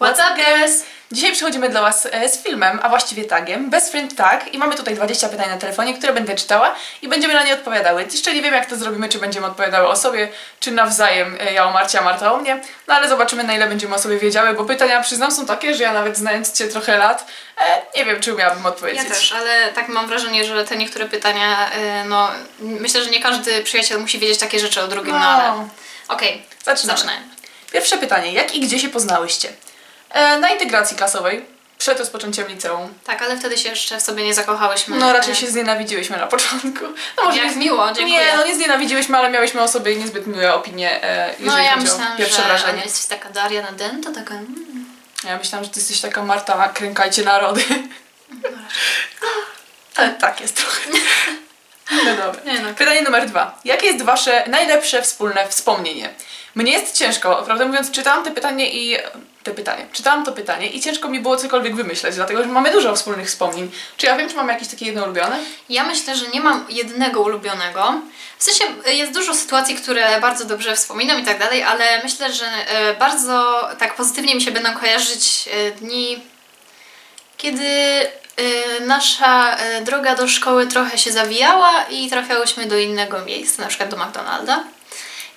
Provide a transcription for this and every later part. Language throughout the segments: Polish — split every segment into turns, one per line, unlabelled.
What's up, girls?
Dzisiaj przychodzimy dla Was e, z filmem, a właściwie tagiem, Best Friend Tag i mamy tutaj 20 pytań na telefonie, które będę czytała i będziemy na nie odpowiadały. Jeszcze nie wiem jak to zrobimy, czy będziemy odpowiadały o sobie, czy nawzajem e, ja o Marcie, a Marta o mnie, no ale zobaczymy na ile będziemy o sobie wiedziały, bo pytania przyznam są takie, że ja nawet znając Cię trochę lat, e, nie wiem czy umiałabym odpowiedzieć.
Ja też, ale tak mam wrażenie, że te niektóre pytania, no myślę, że nie każdy przyjaciel musi wiedzieć takie rzeczy o drugim, no,
No.
ale okej,
Zaczynamy.
zaczynajmy.
Pierwsze pytanie, jak i gdzie się poznałyście? E, na integracji klasowej, przed rozpoczęciem liceum.
Tak, ale wtedy się jeszcze w sobie nie zakochałyśmy.
No raczej się znienawidziłyśmy na początku. No może
Jak
nie,
miło, dziękuję.
Nie, no nie znienawidziłyśmy, ale miałyśmy o sobie niezbyt miłe opinie, e, jeżeli
No ja
chodzi
myślałam,
o pierwsze
że
wrażenie.
ona jest taka Daria na dento, taka... Mm,
Ja myślałam, że ty jesteś taka Marta, krękajcie narody. Ale tak jest trochę. No dobra.
Nie no.
Pytanie numer dwa. Jakie jest wasze najlepsze wspólne wspomnienie? Mnie jest ciężko, prawdę mówiąc, czytałam te pytanie i... Te pytanie. Czytałam to pytanie i ciężko mi było cokolwiek wymyśleć, dlatego że mamy dużo wspólnych wspomnień. Czy ja wiem, czy mamy jakieś takie jedno ulubione?
Ja myślę, że nie mam jednego ulubionego. W sensie y, jest dużo sytuacji, które bardzo dobrze wspominam i tak dalej, ale myślę, że y, bardzo tak pozytywnie mi się będą kojarzyć y, dni, kiedy nasza droga do szkoły trochę się zawijała i trafiałyśmy do innego miejsca, na przykład do McDonalda.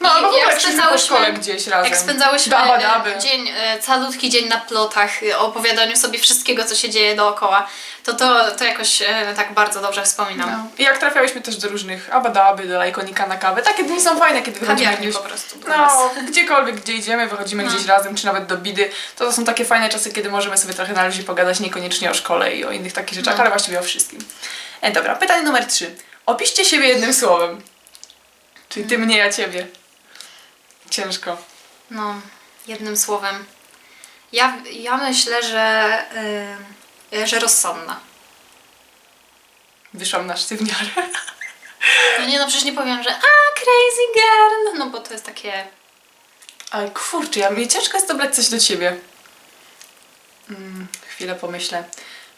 No,
I
albo w ogóle
jak spędzałyśmy-
szkole gdzieś razem.
Jak spędzałyśmy
Daba,
e,
daby.
dzień, e, calutki dzień na plotach, e, o opowiadaniu sobie wszystkiego, co się dzieje dookoła, to to, to jakoś e, tak bardzo dobrze wspominam.
No. I jak trafiałyśmy też do różnych abadaby, do lajkonika na kawę. Takie dni są fajne, kiedy wychodzimy
Kawiarni
gdzieś.
po prostu. do nas.
No, gdziekolwiek, gdzie idziemy, wychodzimy
No.
gdzieś razem, czy nawet do bidy, to to są takie fajne czasy, kiedy możemy sobie trochę na luzie pogadać, niekoniecznie o szkole i o innych takich rzeczach,
No.
ale właściwie o wszystkim. E, dobra, pytanie numer trzy. Opiszcie siebie jednym słowem. Czyli ty mnie, ja ciebie. Ciężko.
No, jednym słowem. Ja, ja myślę, że, y, że rozsądna.
Wyszłam na sztywniarę.
No nie, no przecież nie powiem, że a, crazy girl, no bo to jest takie...
Ale kurczę, ja, mnie ciężko jest dobrać coś do ciebie. Mm, chwilę pomyślę.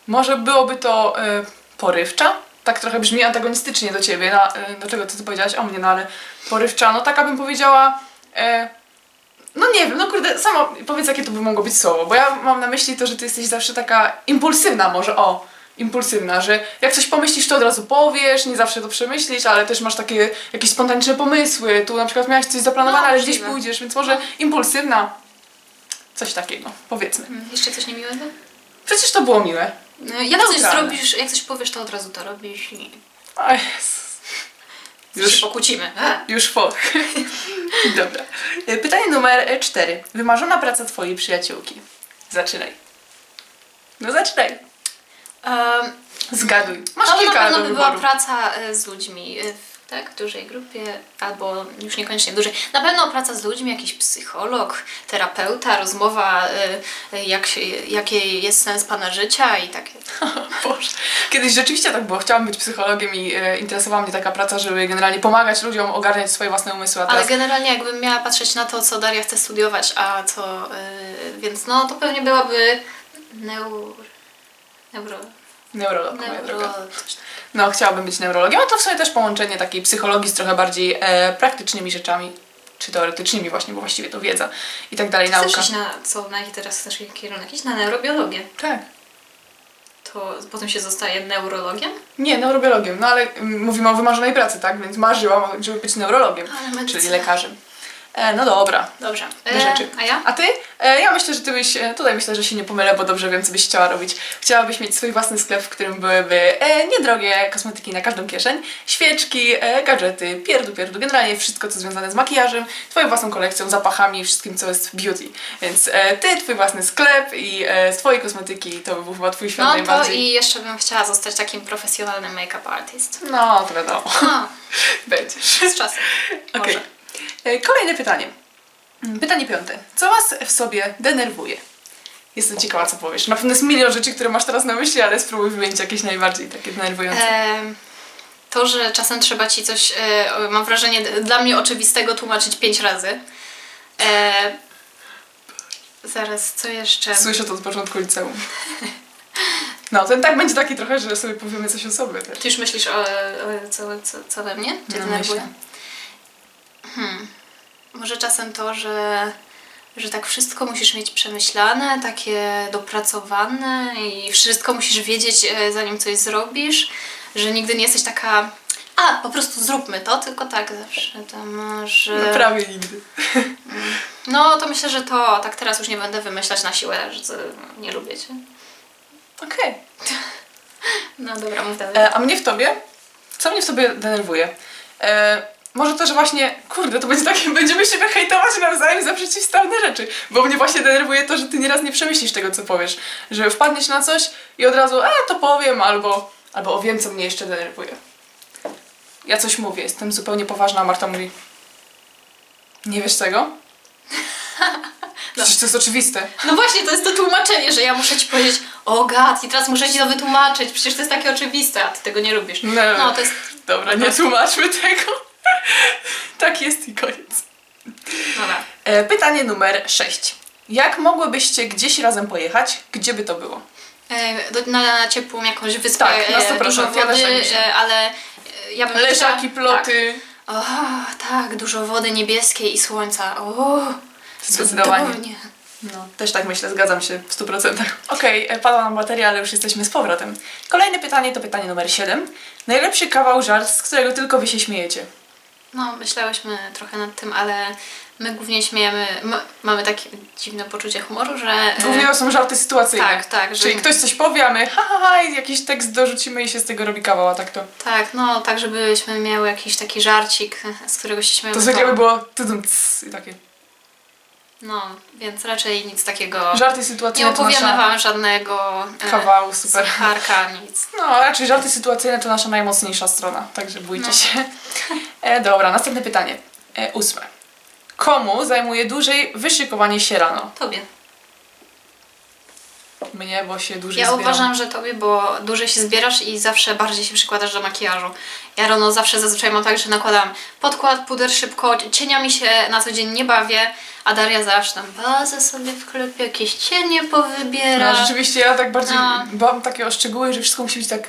Może byłoby to e, porywcza? Tak trochę brzmi antagonistycznie do ciebie, na, e, do tego, co ty powiedziałaś o mnie, no ale porywcza, no taka bym powiedziała... E, no nie wiem, no kurde, sama powiedz jakie to by mogło być słowo, bo ja mam na myśli to, że ty jesteś zawsze taka impulsywna może, o, impulsywna, że jak coś pomyślisz, to od razu powiesz, nie zawsze to przemyślisz, ale też masz takie jakieś spontaniczne pomysły, tu na przykład miałaś coś zaplanowane,
No,
ale
możliwe.
gdzieś pójdziesz, więc może impulsywna, coś takiego, powiedzmy.
Mm, Jeszcze coś niemiłego?
Przecież to było miłe.
No, jak coś
Neutralne.
zrobisz, jak coś powiesz, to od razu to robisz i
O Jezus.
Już się pokłócimy.
Już po. Dobra. E, Pytanie numer e, cztery. Wymarzona praca twojej przyjaciółki. Zaczynaj. No zaczynaj.
Um,
Zgaduj. Masz
to na
kilka
pewno
do
by była
wyboru.
praca e, z ludźmi w tak, dużej grupie, albo już niekoniecznie dużej. Na pewno praca z ludźmi, jakiś psycholog, terapeuta, rozmowa, e, e, jak się, jaki jest sens pana życia i takie.
Boże. Kiedyś rzeczywiście tak było. Chciałam być psychologiem i e, interesowała mnie taka praca, żeby generalnie pomagać ludziom ogarniać swoje własne umysły. A
Ale
teraz
generalnie jakbym miała patrzeć na to, co Daria chce studiować, a co, więc no to pewnie byłaby neur... Neuro...
neurolog, moja droga. No, chciałabym być neurologiem, a to w sumie też połączenie takiej psychologii z trochę bardziej e, praktycznymi rzeczami, czy teoretycznymi właśnie, bo właściwie to wiedza i tak dalej,
Chcesz
nauka.
iść na, co, na jaki teraz chcesz kierunek? Iść na neurobiologię.
Tak.
To potem się zostaje neurologiem?
Nie, neurobiologiem, no ale mm, mówimy o wymarzonej pracy, tak? Więc marzyłam, żeby być neurologiem,
Ale medycyna.
czyli lekarzem. E, no dobra.
Dobrze.
Do rzeczy.
a ja?
A ty? E, ja myślę, że ty byś, e, tutaj myślę, że się nie pomylę, bo dobrze wiem, co byś chciała robić. Chciałabyś mieć swój własny sklep, w którym byłyby e, niedrogie kosmetyki na każdą kieszeń, świeczki, e, gadżety, pierdu, pierdu, generalnie wszystko, co związane z makijażem, twoją własną kolekcją, zapachami i wszystkim, co jest beauty. Więc e, ty, twój własny sklep i e, z twojej kosmetyki to by był chyba twój świat
No to
najbardziej.
i jeszcze bym chciała zostać takim profesjonalnym make-up artist.
No, to wiadomo.
No,
Będziesz.
z czasem.
Okej.
Może.
E, Kolejne pytanie. Pytanie piąte. Co Was w sobie denerwuje? Jestem ciekawa, co powiesz. Na pewno jest milion rzeczy, które masz teraz na myśli, ale spróbuj wymienić jakieś najbardziej takie denerwujące.
Em, to, że czasem trzeba ci coś, e, mam wrażenie, dla mnie oczywistego tłumaczyć pięć razy. E, zaraz, co jeszcze?
Słyszę to od początku liceum. No, ten tak będzie taki trochę, że sobie powiemy coś o sobie też.
Ty już myślisz o, o co, co, co we mnie? Cię
No,
denerwuje?
myślę.
Może czasem to, że, że tak wszystko musisz mieć przemyślane, takie dopracowane i wszystko musisz wiedzieć, e, zanim coś zrobisz, że nigdy nie jesteś taka, a po prostu zróbmy to, tylko tak zawsze tam, że...
No prawie nigdy.
No to myślę, że to tak teraz już nie będę wymyślać na siłę, że nie lubię cię.
Okej.
No dobra, mów dalej.
E, A mnie w tobie? Co mnie w tobie denerwuje? E, może to, że właśnie, kurde, to będzie takie, będziemy siebie hejtować nawzajem za przeciwstawne rzeczy. Bo mnie właśnie denerwuje to, że ty nieraz nie przemyślisz tego, co powiesz. Że wpadniesz na coś i od razu, a to powiem, albo, albo o wiem, co mnie jeszcze denerwuje. Ja coś mówię, jestem zupełnie poważna, a Marta mówi, nie wiesz czego? Przecież to jest oczywiste.
No właśnie, to jest to tłumaczenie, że ja muszę ci powiedzieć, o gad, i teraz muszę ci to wytłumaczyć, przecież to jest takie oczywiste, a ty tego nie lubisz.
No,
No to jest,
Dobra, nie tłumaczmy tego. tak jest i koniec.
dobra.
E, pytanie numer 6. Jak mogłybyście gdzieś razem pojechać? Gdzie by to było?
E, do, na ciepłą jakąś wyspę,
Tak, na
e,
100%,
dużo
ja też
wody,
tak myślę.
e, ale e, ja bym
Leżaki,
chciała-
ploty.
Tak. O, tak, dużo wody niebieskiej i słońca. O,
Zdecydowanie.
cudownie.
No, też tak myślę, zgadzam się w 100%. Okej, e, padła nam bateria, ale już jesteśmy z powrotem. Kolejne pytanie to pytanie numer 7. Najlepszy kawał żart, z którego tylko wy się śmiejecie.
No, myślałyśmy trochę nad tym, ale my głównie śmiejemy, m- mamy takie dziwne poczucie humoru, że... e,
Głównie to są żarty sytuacyjne.
Tak, tak, że-
Czyli ktoś coś powie, a my ha, ha, ha i jakiś tekst dorzucimy i się z tego robi kawał, a tak to...
Tak, no, tak żebyśmy miały jakiś taki żarcik, z którego się śmiejemy.
To zwykle by było cs, i takie.
No, więc raczej nic takiego...
Żarty
Nie
sytuacyjne to
opowiemy
nasza...
wam żadnego... e,
Kawału, super.
Harka, nic.
No, raczej żarty sytuacyjne to nasza najmocniejsza strona, także bójcie
No.
się. E, dobra, następne pytanie. E, ósme. Komu zajmuje dłużej wyszykowanie się rano?
Tobie.
Mnie, bo się dłużej
Ja
zbieram.
uważam, że tobie, bo dłużej się zbierasz i zawsze bardziej się przykładasz do makijażu. Ja rano zawsze zazwyczaj mam tak, że nakładam podkład, puder szybko, cieniami się na co dzień nie bawię, a Daria zawsze tam bazę sobie wklepie, jakieś cienie powybiera.
No, rzeczywiście ja tak bardziej
No.
dbam takie o szczegóły, że wszystko musi być tak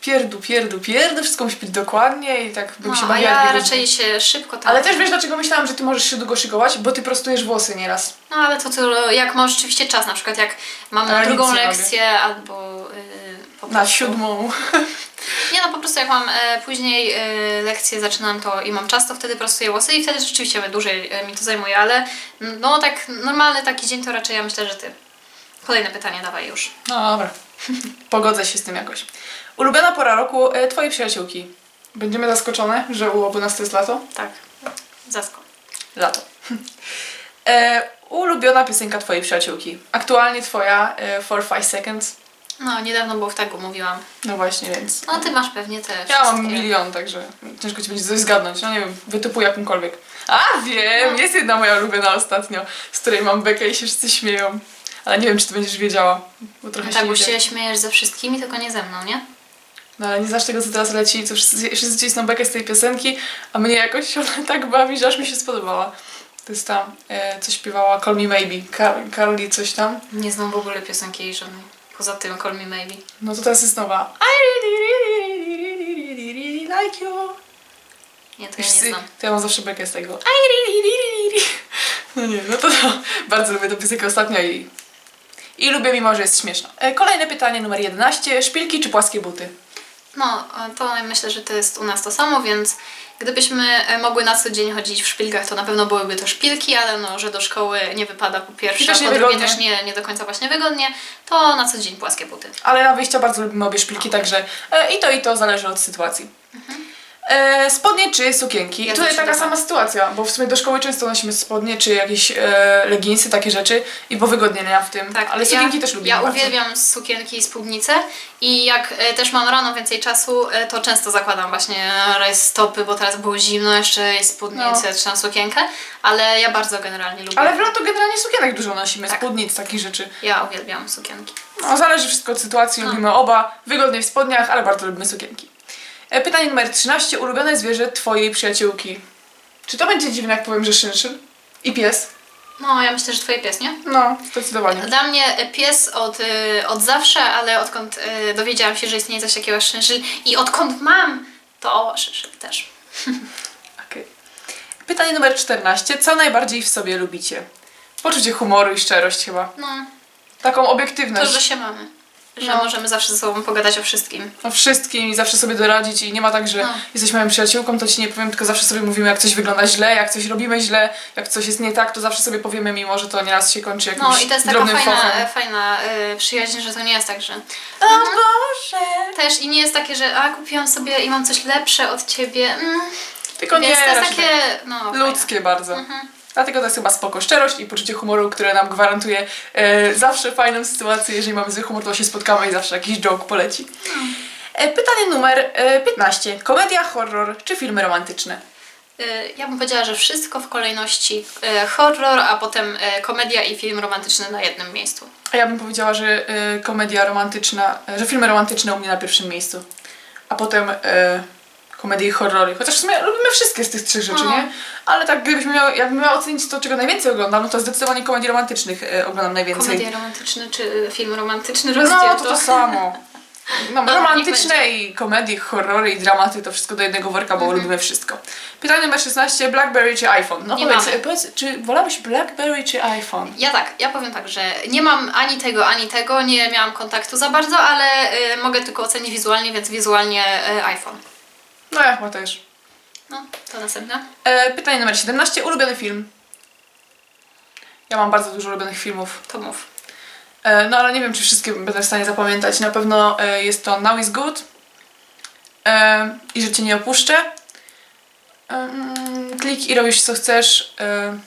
pierdu, pierdu, pierdu, wszystko musi być dokładnie i tak bym
no,
się
a
bawiła
ja raczej się szybko tam...
Ale też wiesz, dlaczego myślałam, że ty możesz się długo szykować? Bo ty prostujesz włosy nieraz.
No ale to, to jak mam rzeczywiście czas, na przykład jak mam
Ale
drugą
nic nie
lekcję albo yy, po
Na
prostu-
siódmą.
Nie no, po prostu jak mam e, później e, lekcję, zaczynam to i mam czas, to wtedy prostuję włosy i wtedy rzeczywiście dłużej e, mi to zajmuje, ale mm, no tak normalny taki dzień to raczej ja myślę, że ty. Kolejne pytanie dawaj już.
No dobra. Pogodzę się z tym jakoś. Ulubiona pora roku e, twojej przyjaciółki. Będziemy zaskoczone, że u obu nas to jest lato?
Tak, zasko.
Lato. E, ulubiona piosenka twojej przyjaciółki. Aktualnie twoja, e, For Five Seconds.
No, niedawno było w tagu mówiłam.
No właśnie, więc...
No ty masz pewnie też.
Ja mam milion, także ciężko ci będzie coś zgadnąć. No nie wiem, wytypuj jakąkolwiek. A wiem,
No.
jest jedna moja ulubiona ostatnio, z której mam bekę i się wszyscy śmieją. Ale nie wiem, czy ty będziesz wiedziała, bo trochę
Tak,
się
bo
nie
się
wiem.
śmiejesz ze wszystkimi, tylko nie ze mną, nie?
No ale nie znasz tego, co teraz leci, co wszyscy, wszyscy cisną bekę z tej piosenki, a mnie jakoś ona tak bawi, że aż mi się spodobała. To jest ta, e, co śpiewała Call Me Maybe, Kar- Carly coś tam.
Nie znam w ogóle piosenki jej żadnej. Poza tym Call Me Maybe.
No to teraz jest nowa. I really, really, really, really, really, really like you.
Nie, to ja nie znam.
to ja mam zawsze bekę z tego. I really, really, really. No nie, no to, to bardzo lubię tę piosenkę ostatnio i, i lubię, mimo że jest śmieszna. E, Kolejne pytanie numer 11. Szpilki czy płaskie buty?
No, to myślę, że to jest u nas to samo, więc gdybyśmy e, mogły na co dzień chodzić w szpilkach, to na pewno byłyby to szpilki, ale no, że do szkoły nie wypada po pierwsze,
też
po drugie też nie, nie do końca właśnie wygodnie, to na co dzień płaskie buty.
Ale na wyjścia bardzo lubimy obie szpilki, także e, i to i to zależy od sytuacji. E, spodnie czy sukienki?
Ja
I tutaj taka
zdecydowanie.
sama sytuacja, bo w sumie do szkoły często nosimy spodnie czy jakieś e, leginsy, takie rzeczy i bo wygodnie nie w tym.
Tak,
Ale sukienki
ja,
też lubimy
Ja
bardzo.
uwielbiam sukienki i spódnice i jak e, też mam rano więcej czasu, e, to często zakładam właśnie stopy, bo teraz było zimno, jeszcze jest spódnicę czy tam sukienkę, ale ja bardzo generalnie lubię.
No. Ale w lato generalnie sukienek dużo nosimy,
Tak.
spódnic, takich rzeczy.
Ja uwielbiam sukienki.
No, zależy wszystko od sytuacji,
No.
lubimy oba, wygodnie w spodniach, ale bardzo lubimy sukienki. E, Pytanie numer 13. Ulubione zwierzę twojej przyjaciółki? Czy to będzie dziwne, jak powiem, że szynszyn? I pies?
No, ja myślę, że twoje pies, nie?
No, zdecydowanie.
Dla mnie e, pies od, y, od zawsze, ale odkąd y, dowiedziałam się, że istnieje coś takiego jak szynszyl i odkąd mam, to szynszyl też.
Okej. Pytanie numer 14. Co najbardziej w sobie lubicie? Poczucie humoru i szczerość chyba.
No,
Taką
to,
obiektywność.
że się mamy. Że
No.
możemy zawsze ze sobą pogadać o wszystkim.
o wszystkim i zawsze sobie doradzić i nie ma tak, że
No.
jesteś moją przyjaciółką, to ci nie powiem, tylko zawsze sobie mówimy, jak coś wygląda źle, jak coś robimy źle, jak coś jest nie tak, to zawsze sobie powiemy, mimo że to nieraz się kończy jakimś
No i to jest taka
drobnym
fajna,
fochem.
e, fajna y, przyjaźń, że to nie jest tak, że
O Boże!
też i nie jest takie, że a kupiłam sobie i mam coś lepsze od ciebie. Mm,
Tylko nie,
więc to jest
raczej
takie, no, fajne.
ludzkie bardzo.
Mhm.
Dlatego to jest chyba spoko. Szczerość i poczucie humoru, które nam gwarantuje e, zawsze fajną sytuację. Jeżeli mamy zły humor, to się spotkamy i zawsze jakiś joke poleci. E, pytanie numer e, 15. Komedia, horror czy filmy romantyczne?
Y, Ja bym powiedziała, że wszystko w kolejności y, horror, a potem y, komedia i film romantyczny na jednym miejscu.
A ja bym powiedziała, że e, komedia romantyczna, e, że filmy romantyczne u mnie na pierwszym miejscu. A potem e, komedie i horrory. Chociaż w sumie lubimy wszystkie z tych trzech rzeczy,
No.
nie? Ale tak gdybyśmy miały, jakbym miała ocenić to, czego najwięcej oglądam, no to zdecydowanie komedii romantycznych e, oglądam najwięcej.
Komedia romantyczna czy film romantyczny rozdział
No, to to samo. No,
Dobra,
romantyczne i komedie, horrory i dramaty to wszystko do jednego worka, bo lubimy wszystko. Pytanie numer 16. Blackberry czy iPhone? No
Nie
powiedz,
mamy.
powiedz, czy wolabyś Blackberry czy iPhone?
Ja tak, ja powiem tak, że nie mam ani tego, ani tego, nie miałam kontaktu za bardzo, ale y, mogę tylko ocenić wizualnie, więc wizualnie y, iPhone.
No ja chyba też.
No, to następne.
E, pytanie numer 17. Ulubiony film? Ja mam bardzo dużo ulubionych filmów.
To mów.
E, no ale nie wiem, czy wszystkie będę w stanie zapamiętać. Na pewno e, jest to Now is Good e, i że Cię nie opuszczę. E, klik i robisz co chcesz. E,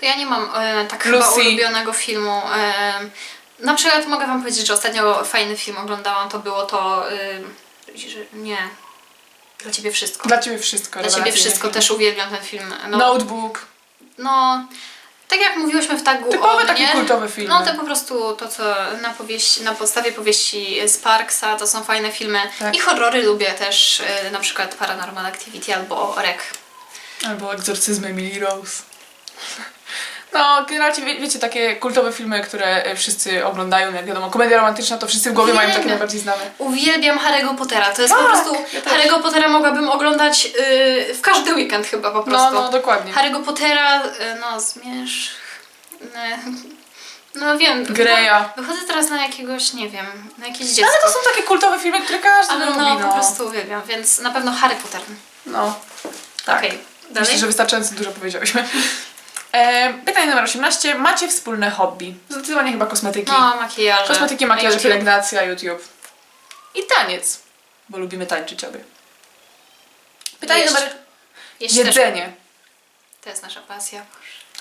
To ja nie mam e, tak chyba
Lucy.
ulubionego filmu. E, na przykład mogę wam powiedzieć, że ostatnio fajny film oglądałam, to było to... Y, że, nie. Dla ciebie wszystko.
dla Ciebie wszystko.
Dla ciebie wszystko,
film.
też uwielbiam ten film. No,
Notebook.
no tak jak mówiłyśmy w tagu
Typowe takie
mnie,
kultowe filmy.
No to po prostu to, co na, powieści, na podstawie powieści Sparksa, to są fajne filmy.
Tak.
I horrory lubię też, y, na przykład Paranormal Activity albo Rek.
Albo Egzorcyzmy Emily Rose. No, generalnie wie, wiecie, takie kultowe filmy, które e, wszyscy oglądają, jak wiadomo, komedia romantyczna, to wszyscy w głowie mają takie najbardziej znane.
Uwielbiam Harry'ego Pottera. To jest po
Tak,
prostu.
ja też.
Harry'ego Pottera mogłabym oglądać y, w każdy weekend chyba po
No,
prostu.
no, dokładnie.
Harry'ego Pottera, y, no zmierz. y, No wiem.
Greya.
No, wychodzę teraz na jakiegoś, nie wiem, na jakieś
Ale
dziecko.
to są takie kultowe filmy, które każdy
Ale
lubi,
no,
no.
po prostu uwielbiam, więc na pewno Harry Potter.
No, tak.
Okej, dalej.
Myślę, że wystarczająco dużo powiedziałyśmy. E, pytanie numer 18. Macie wspólne hobby? Zdecydowanie chyba kosmetyki.
No, makijaże.
Kosmetyki, makijaże,
YouTube.
pielęgnacja, YouTube. I taniec, bo lubimy tańczyć obie. Pytanie
Jeść.
numer...
Jeść też.
Jedzenie.
To jest nasza pasja.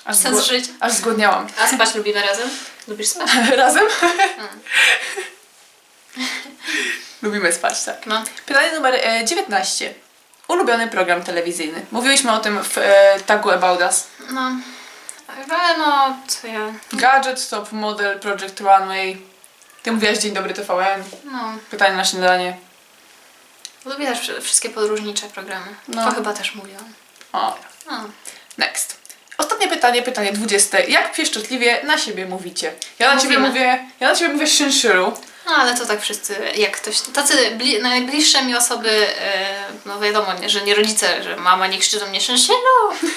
Aż,
Sens
zgło-
życia.
aż zgłodniałam.
A spać lubimy razem? Lubisz spać?
Razem? Lubimy spać, tak.
No.
Pytanie numer e, 19. Ulubiony program telewizyjny. Mówiłyśmy o tym w e, tagu About Us.
No. Ale no, co ja...
Gadget, Top Model, Project Runway. Ty mówiłaś Dzień Dobry TVN.
No.
Pytanie na śniadanie.
Lubię też wszy- wszystkie podróżnicze programy.
No.
To chyba też mówiłam.
O,
No.
next. Ostatnie pytanie, pytanie 20. Jak pieszczotliwie na siebie mówicie? Ja na ciebie
Mówimy.
mówię, ja na ciebie mówię szynszyru.
No ale to tak wszyscy, jak ktoś, tacy bli, najbliższe mi osoby, e, no wiadomo, nie, że nie rodzice, że mama nie krzyczy do mnie szynszynu,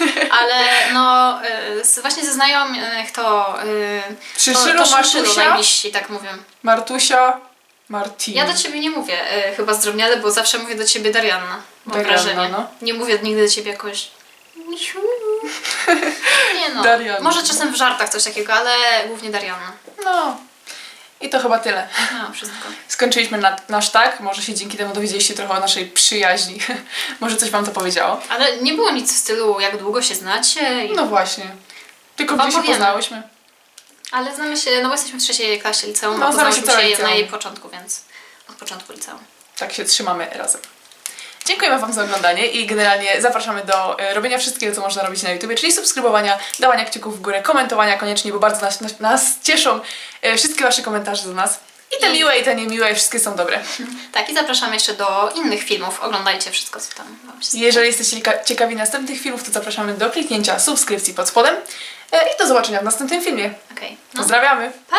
ale no z, właśnie ze znajomych to, e, to, to szynszylu
Martusia,
najbliżsi, tak mówią.
Martusia, Martin.
Ja do ciebie nie mówię e, chyba zdrobniale, bo zawsze mówię do ciebie Darianna. Mam
Darianna,
wrażenie.
no.
Nie mówię nigdy do ciebie jakoś. Misiu. Nie no.
Darianna.
Może czasem w żartach coś takiego, ale głównie Darianna.
No. I to chyba tyle.
No, wszystko.
Skończyliśmy na, nasz tak. Może się dzięki temu dowiedzieliście trochę o naszej przyjaźni. Może coś wam to powiedziało.
Ale nie było nic w stylu, jak długo się znacie. I...
No właśnie. Tylko gdzie się
powiemy.
poznałyśmy.
Ale znamy się, no bo jesteśmy w trzeciej klasie liceum,
No,
no,
znamy się
poznałyśmy
całe
się
liceum.
na jej początku, więc od początku liceum.
Tak się trzymamy razem. Dziękujemy Wam za oglądanie i generalnie zapraszamy do e, robienia wszystkiego, co można robić na YouTube, czyli subskrybowania, dawania kciuków w górę, komentowania koniecznie, bo bardzo nas, nas, nas cieszą e, wszystkie Wasze komentarze do nas. I te
I-
miłe, i te niemiłe, wszystkie są dobre.
Tak, i zapraszamy jeszcze do innych filmów. Oglądajcie wszystko, co tam wam się
Jeżeli jesteście cieka- ciekawi następnych filmów, to zapraszamy do kliknięcia subskrypcji pod spodem e, i do zobaczenia w następnym filmie.
Okej. No.
Pozdrawiamy!
Pa!